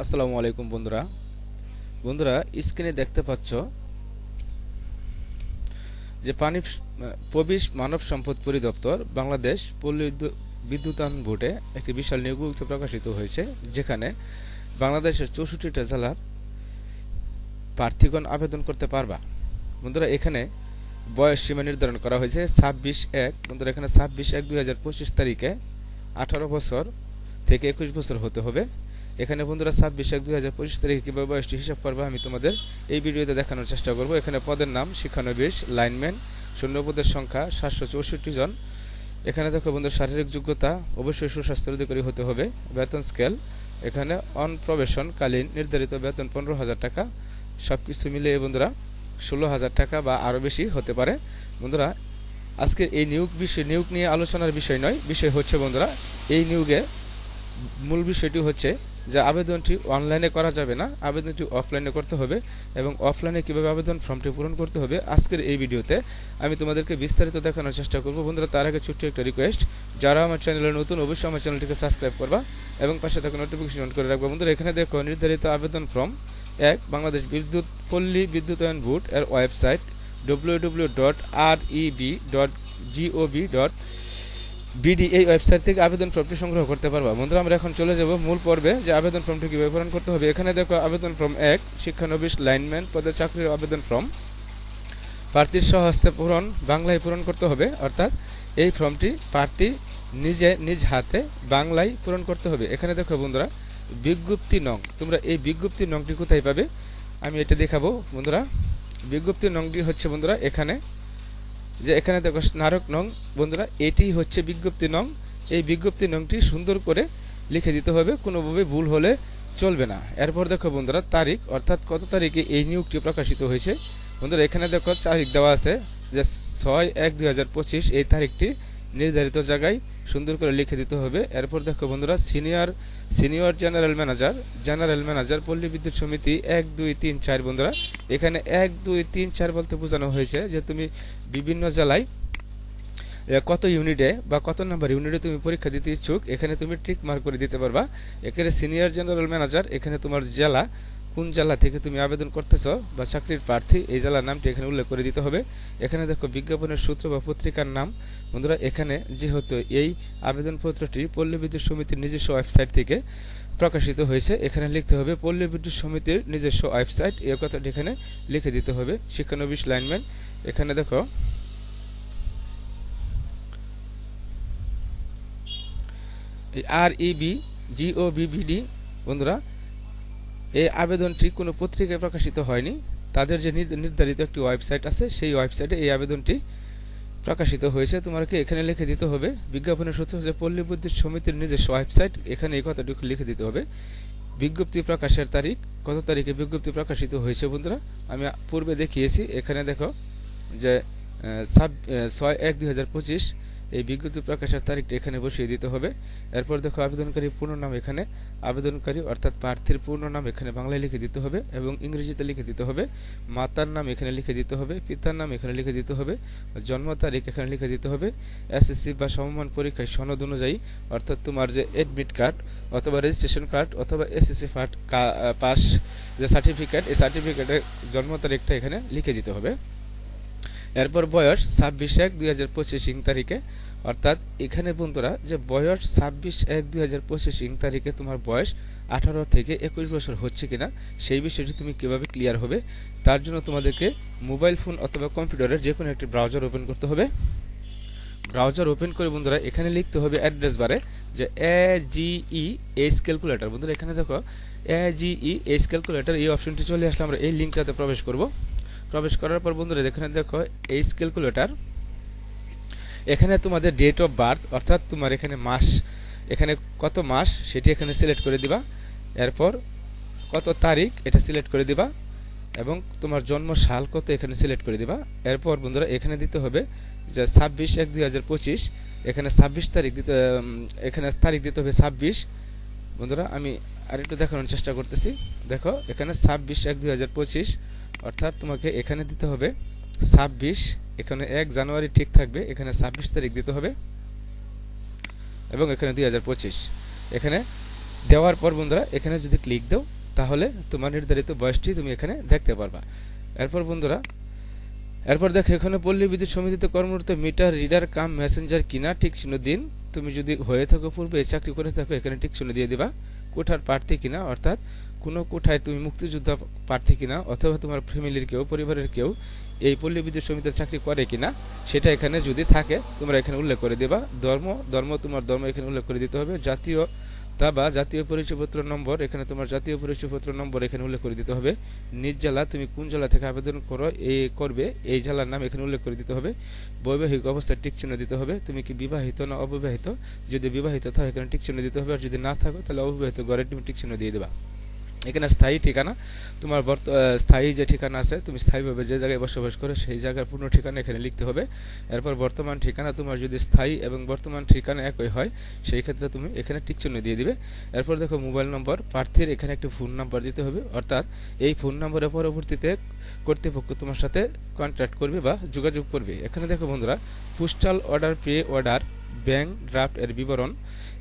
আসসালামু আলাইকুম বন্ধুরা। বন্ধুরা, স্ক্রিনে দেখতে পাচ্ছ যে পানি, প্রবিশ মানব সম্পদ পরিদপ্তর বাংলাদেশ পল্লী বিদ্যু- বিদ্যুতায়ন বোর্ডে একটি বিশাল নিয়োগ প্রকাশিত হয়েছে, যেখানে বাংলাদেশের চৌষট্টিটা জেলার প্রার্থীগণ আবেদন করতে পারবা। বন্ধুরা, এখানে বয়স সীমা নির্ধারণ করা হয়েছে ছাব্বিশ এক। বন্ধুরা, এখানে ছাব্বিশ এক দুই তারিখে আঠারো বছর থেকে একুশ বছর হতে হবে। এখানে বন্ধুরা ছাব্বিশ এক দুই হাজার পঁচিশ তারিখে কীভাবে বয়সটি হিসাব করবে আমি তোমাদের এই ভিডিওতে দেখানোর চেষ্টা করব। এখানে পদের নাম শিক্ষানবিশ, লাইনম্যান শূন্যপদের সংখ্যা সাতশো চৌষট্টি জন। এখানে দেখো বন্ধু শারীরিক যোগ্যতা অবশ্যই সুস্বাস্থ্যের অধিকারী হতে হবে। বেতন স্কেল এখানে অন প্রবেশন কালীন নির্ধারিত বেতন পনেরো হাজার টাকা। সব কিছু মিলিয়ে বন্ধুরা ষোলো হাজার টাকা বা আরও বেশি হতে পারে। বন্ধুরা, আজকে এই নিয়োগ বিষয়, নিয়োগ নিয়ে আলোচনার বিষয় নয়, বিষয় হচ্ছে বন্ধুরা এই নিয়োগে মূল বিষয়টি হচ্ছে যে আবেদনটি অনলাইনে করা যাবে না, আবেদনটি অফলাইনে করতে হবে এবং অফলাইনে কীভাবে আবেদন ফর্মটি পূরণ করতে হবে আজকের এই ভিডিওতে আমি তোমাদেরকে বিস্তারিত দেখানোর চেষ্টা করব। বন্ধুরা, তার আগে ছোট্ট একটা রিকোয়েস্ট যারা আমার চ্যানেলে নতুন, অবশ্যই আমার চ্যানেলটিকে সাবস্ক্রাইব করবা এবং পাশে থাকা নোটিফিকেশন অন করে রাখবা। বন্ধুরা, এখানে দেখো নির্ধারিত আবেদন ফর্ম এক, বাংলাদেশ বিদ্যুৎ পল্লী বিদ্যুতায়ন বোর্ড এর website W W dot R EB dot GOV dot BD এই ওয়েবসাইট থেকে আবেদন ফর্মটি সংগ্রহ করতে পারবা। বন্ধুরা, আমরা এখন চলে যাব মূল পর্বে, যে আবেদন ফর্মটি কীভাবে পূরণ করতে হবে। এখানে দেখো আবেদন ফর্ম এক, শিক্ষানবিশ লাইনম্যান, পদে চাকরির আবেদন ফর্ম। প্রার্থীর স্বহস্তে পূরণ, বাংলায় পূরণ করতে হবে, অর্থাৎ এই ফর্মটি প্রার্থী নিজে নিজ হাতে বাংলায় পূরণ করতে হবে। এখানে দেখো বন্ধুরা, বিজ্ঞপ্তি নং, তোমরা এই বিজ্ঞপ্তি নংটি কোথায় পাবে? আমি এটা দেখাবো, বন্ধুরা। বিজ্ঞপ্তি নংটি হচ্ছে বন্ধুরা, এখানে যে এখানে দেখো স্মারক নং, বন্ধুরা, এটি হচ্ছে বিজ্ঞপ্তি নং। এই বিজ্ঞপ্তি নংটি সুন্দর করে লিখে দিতে হবে, কোনোভাবে ভুল হলে চলবে না। এরপর দেখো বন্ধুরা, তারিখ, অর্থাৎ কত তারিখে এই নিয়োগটি প্রকাশিত হয়েছে। বন্ধুরা, এখানে দেখো তারিখ দেওয়া আছে যে ছয় এক দুই এই তারিখটি নির্ধারিত জায়গায় সুন্দর করে লিখে দিতে হবে। এরপর দেখো বন্ধুরা senior senior general manager general manager পল্লী বিদ্যুৎ সমিতি, এক, দুই, তিন, চার বন্ধুরা, এখানে এক, দুই, তিন, চার বলতে বোঝানো হয়েছে যে তুমি বিভিন্ন জেলায় কত ইউনিটে বা কত নাম্বার ইউনিটে তুমি পরীক্ষা দিতে ইচ্ছুক, এখানে তুমি ট্রিক মার্ক করে দিতে পারবা। এখানে সিনিয়র জেনারেল ম্যানেজার এখানে তোমার জেলা কোন জেলা থেকে তুমি আবেদন করতেছ বা চাকরির প্রার্থী, এই জেলার নামটি এখানে উল্লেখ করে দিতে হবে। এখানে দেখো, বিজ্ঞাপনের সূত্র বা পত্রিকার নাম। বন্ধুরা, এখানে যেহেতু এই আবেদনপত্রটি পল্লী বিদ্যুৎ সমিতির নিজস্ব ওয়েবসাইট থেকে প্রকাশিত হয়েছে, এখানে লিখতে হবে, পল্লী বিদ্যুৎ সমিতির নিজস্ব ওয়েবসাইট। এই কথাটি এখানে লিখে দিতে হবে। শিক্ষানবিশ লাইনম্যান, এখানে দেখো আর ইবি জিও বিবিডি বন্ধুরা এই আবেদনটি কোনো পত্রিকায় প্রকাশিত হয়নি। তাদের যে নির্ধারিত একটি ওয়েবসাইট আছে, সেই ওয়েবসাইটে এই আবেদনটি প্রকাশিত হয়েছে। তোমাকে এখানে লিখে দিতে হবে, বিজ্ঞাপনের সূত্র যে পল্লী বিদ্যুৎ সমিতির নিজস্ব ওয়েবসাইট। এখানে এই কথাটুকু লিখে দিতে হবে, বিজ্ঞপ্তি প্রকাশের তারিখ, কত তারিখে বিজ্ঞপ্তি প্রকাশিত হয়েছে বন্ধুরা? আমি পূর্বে দেখিয়েছি, এখানে দেখো যে ছয় এক দুই হাজার পঁচিশ এই বিজ্ঞপ্তি প্রকাশের তারিখটা এখানে বসিয়ে দিতে হবে। এরপর দেখো আবেদনকারী পূর্ণ নাম এখানে। আবেদনকারী অর্থাৎ প্রার্থীর পূর্ণ নাম এখানে বাংলায় লিখে দিতে হবে এবং ইংরেজিতে লিখে দিতে হবে। মাতার নাম এখানে লিখে দিতে হবে, পিতার নাম এখানে লিখে দিতে হবে, জন্ম তারিখ এখানে লিখে দিতে হবে এসএসসি বা সমমান পরীক্ষায় সনদ অনুযায়ী, অর্থাৎ তোমার যে এডমিট কার্ড অথবা রেজিস্ট্রেশন কার্ড অথবা এসএসসি পাস যে সার্টিফিকেট এই সার্টিফিকেটের জন্ম তারিখটা এখানে লিখে দিতে হবে। এরপর বয়স ছাব্বিশ এক দুই হাজার পঁচিশ ইং তারিখে। অর্থাৎ এখানে বন্ধুরা, যে বয়স ছাব্বিশ এক দুই হাজার পঁচিশ ইং তারিখে তোমার বয়স আঠারো থেকে একুশ বছর হচ্ছে কিনা, সেই বিষয়টি তুমি কীভাবে ক্লিয়ার হবে, তার জন্য তোমাদেরকে মোবাইল ফোন অথবা কম্পিউটারের যে কোনো একটি ব্রাউজার ওপেন করতে হবে। ব্রাউজার ওপেন করে বন্ধুরা, এখানে লিখতে হবে অ্যাড্রেস বারে, যে এ জিই এইচ ক্যালকুলেটর বন্ধুরা, এখানে দেখো, এ জিই এইচ ক্যালকুলেটর এই অপশনটি চলে আসলে আমরা এই লিঙ্কটাতে প্রবেশ করব। প্রবেশ করার পর বন্ধুরা, এখানে দেখো এইচ ক্যালকুলেটর এখানে তোমাদের ডেট অফ বার্থ অর্থাৎ তোমার এখানে মাস, এখানে কত মাস, সেটি এখানে সিলেক্ট করে দিবা। এরপর কত তারিখ, এটা সিলেক্ট করে দিবা। এবং তোমার জন্ম সাল কত, এখানে সিলেক্ট করে দিবা। এরপর বন্ধুরা, এখানে দিতে হবে যে ছাব্বিশ এক দুই হাজার পঁচিশ, এখানে ছাব্বিশ তারিখ দিতে এখানে তারিখ দিতে হবে ছাব্বিশ। বন্ধুরা, আমি আরেকটু দেখানোর চেষ্টা করতেছি। দেখো, এখানে ছাব্বিশ এক দুই হাজার পঁচিশ অর্থাৎ তোমাকে এখানে দিতে হবে ছাব্বিশ, এখানে এক জানুয়ারি ঠিক থাকবে, এখানে ছাব্বিশ তারিখ দিতে হবে, এবং এখানে দুই হাজার পঁচিশ। এখানে দেওয়ার পর বন্ধুরা, এখানে যদি ক্লিক দাও, তাহলে তোমার নির্ধারিত বয়সটি তুমি এখানে দেখতে পারবা। এরপর বন্ধুরা, এরপর দেখো, এখানে পল্লী বিদ্যুৎ সমিতিতে কর্মরত মিটার, রিডার, কাম, মেসেঞ্জার কিনা ঠিক চিহ্ন দিন। তুমি যদি হয়ে থাকো পূর্বে, চাকরি করে থাকো, এখানে ঠিক চিহ্ন দিয়ে দিবা। কোঠার প্রার্থী কিনা, অর্থাৎ কোনো কোঠায় তুমি মুক্তিযোদ্ধা প্রার্থী কিনা অথবা তোমার ফ্যামিলির কেউ, পরিবারের কেউ এই পল্লী বিদ্যুৎ সমিতির চাকরি করে কিনা, সেটা এখানে যদি থাকে, তোমরা এখানে উল্লেখ করে দেবা। ধর্ম ধর্ম তোমার ধর্ম এখানে উল্লেখ করে দিতে হবে। জাতীয় তা বা জাতীয় পরিচয়পত্র নম্বর, এখানে তোমার জাতীয় পরিচয়পত্র নম্বর এখানে উল্লেখ করে দিতে হবে। নিজ জেলা, তুমি কোন জেলা থেকে আবেদন করো এই করবে, এই জেলার নাম এখানে উল্লেখ করে দিতে হবে। বৈবাহিক অবস্থায় টিক চিহ্ন দিতে হবে। তুমি কি বিবাহিত না অবিবাহিত? যদি বিবাহিত থাকো, এখানে টিক চিহ্ন দিতে হবে। আর যদি না থাকো, তাহলে অবিবাহিত ঘরে তুমি টিক চিহ্ন দিয়ে দেবা। এখানে স্থায়ী ঠিকানা। তোমার বর্ত স্থায়ী যে ঠিকানা আছে, তুমি স্থায়ীভাবে যে জায়গায় বসবাস করো, সেই জায়গার পূর্ণ ঠিকানা এখানে লিখতে হবে। এরপর বর্তমান ঠিকানা তোমার যদি স্থায়ী এবং বর্তমান ঠিকানা একই হয়, সেই ক্ষেত্রে তুমি এখানে টিকচিহ্ন দিয়ে দিবে। এরপর দেখো মোবাইল নম্বর, প্রার্থীর এখানে একটি ফোন নাম্বার দিতে হবে। অর্থাৎ এই ফোন নম্বরের পরবর্তীতে কর্তৃপক্ষ তোমার সাথে কন্ট্যাক্ট করবে বা যোগাযোগ করবে। এখানে দেখো বন্ধুরা postal order pay order bank draft এর বিবরণ।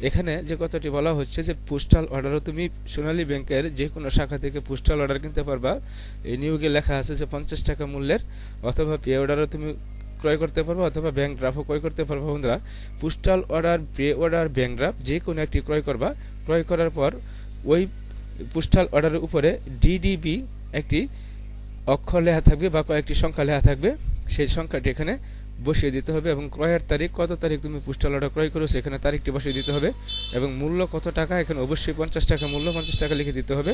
এখানে যে কথাটি বলা হচ্ছে যে পোস্টাল অর্ডারও তুমি সোনালী ব্যাংকের যে কোনো শাখা থেকে পোস্টাল অর্ডার কিনতে পারবা। এই নিয়োগে লেখা আছে যে, পঞ্চাশ টাকা মূল্যের অথবা পে অর্ডারও তুমি ক্রয় করতে পারব অথবা ব্যাংক ড্রাফটও ক্রয় করতে পারব। বন্ধুরা postal order pay order bank draft যে কোনো একটি ক্রয় করবা। ক্রয় করার পর ওই পোস্টাল অর্ডারের উপরে ডিডিবি একটি অক্ষর লেখা থাকবে বা কয়েকটি সংখ্যা লেখা থাকবে। সেই সংখ্যাটি এখানে বসিয়ে দিতে হবে এবং ক্রয়ের তারিখ, কত তারিখ তুমি পোস্টাল ক্রয় করেছ এখানে তারিখটি বসিয়ে দিতে হবে এবং মূল্য কত টাকা, এখানে অবশ্যই পঞ্চাশ টাকা মূল্য, পঞ্চাশ টাকা লিখে দিতে হবে।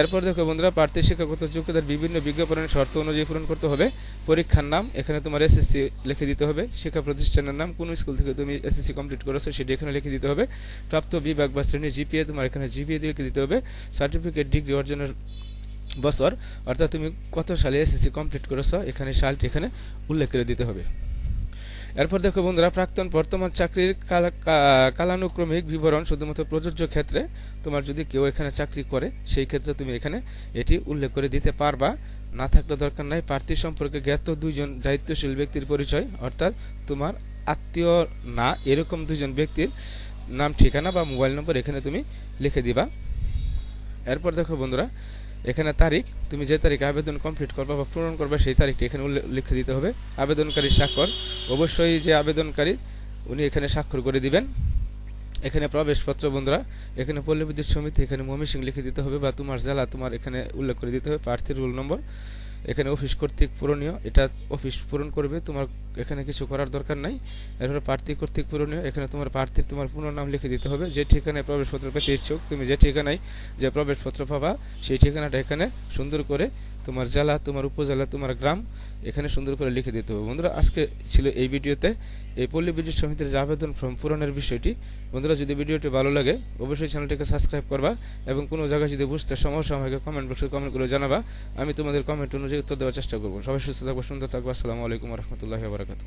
এরপর দেখো বন্ধুরা, প্রার্থী শিক্ষাগত যোগ্যতার বিভিন্ন বিজ্ঞাপনের শর্ত অনুযায়ী পূরণ করতে হবে। পরীক্ষার নাম, এখানে তোমার এসএসসি লিখে দিতে হবে। শিক্ষা প্রতিষ্ঠানের নাম, কোন স্কুল থেকে তুমি এসএসসি কমপ্লিট করেছ সেটি এখানে লিখে দিতে হবে। প্রাপ্ত বিভাগ বা শ্রেণি জিপিএ, তোমার এখানে জিপিএ লিখে দিতে হবে। সার্টিফিকেট, ডিগ্রি অর্জনের বছর, অর্থাৎ তুমি কত সালে এসএসসি কমপ্লিট করেছ, এখানে সালটি এখানে উল্লেখ করে দিতে হবে। এরপর দেখো বন্ধুরা, প্রাক্তন বর্তমান চাকরির কালানুক্রমিক বিবরণ শুধুমাত্র প্রযোজ্য ক্ষেত্রে তোমার যদি কেউ এখানে চাকরি করে, সেই ক্ষেত্রে তুমি এখানে এটি উল্লেখ করে দিতে পারবা। না থাকলে দরকার নাই, প্রার্থী সম্পর্কে জ্ঞাত দুইজন দায়িত্বশীল ব্যক্তির পরিচয়, অর্থাৎ তোমার আত্মীয় না, এরকম দুজন ব্যক্তির নাম, ঠিকানা বা মোবাইল নম্বর এখানে তুমি লিখে দিবা। এরপর দেখো বন্ধুরা এখানে তারিখ, তুমি যে তারিখে আবেদন কমপ্লিট করবা বা পূরণ করবা সেই তারিখটি এখানে উল্লেখ দিতে হবে। আবেদনকারী স্বাক্ষর। অবশ্যই যে আবেদনকারী, উনি এখানে স্বাক্ষর করে দিবেন। এখানে প্রবেশপত্র বন্ধুরা, এখানে পল্লী বিদ্যুৎ সমিতি, এখানে মমিসিং লিখে দিতে হবে বা তোমার জেলা তোমার এখানে উল্লেখ করে দিতে হবে, প্রার্থীর রোল নম্বর। এখানে অফিস কর্তৃক পূরণীয়, এটা অফিস পূরণ করবে, তোমার এখানে কিছু করার দরকার নাই। এরপরে প্রার্থী কর্তৃক পূরণীয়, এখানে তোমার প্রার্থীর তোমার পূর্ণ নাম লিখে দিতে হবে, যে ঠিকানায় প্রবেশপত্র পেতে ইচ্ছুক, তুমি যে ঠিকানায় যে প্রবেশপত্র পাবা, সেই ঠিকানাটা এখানে সুন্দর করে তোমার জেলা, তোমার উপজেলা, তোমার গ্রাম, এখানে সুন্দর করে লিখে দিতে হবে। বন্ধুরা, আজকে ছিল এই ভিডিওতে। এই পল্লী বিদ্যুৎ সমিতির যে আবেদন ফর্ম পূরণের বিষয়টি, বন্ধুরা, যদি ভিডিওটি ভালো লাগে, অবশ্যই চ্যানেলটিকে সাবস্ক্রাইব করবা এবং কোনো জায়গায় যদি বুঝতে সমস্যা আমাকে কমেন্ট বক্সে কমেন্টগুলো জানাবা। আমি তোমাদের কমেন্ট অনুযায়ী উত্তর দেওয়ার চেষ্টা করব। সবাই সুস্থ থাকব, সুন্দর থাকব। আসসালামু আলাইকুম রহমতুল্লাহ বারাকাতু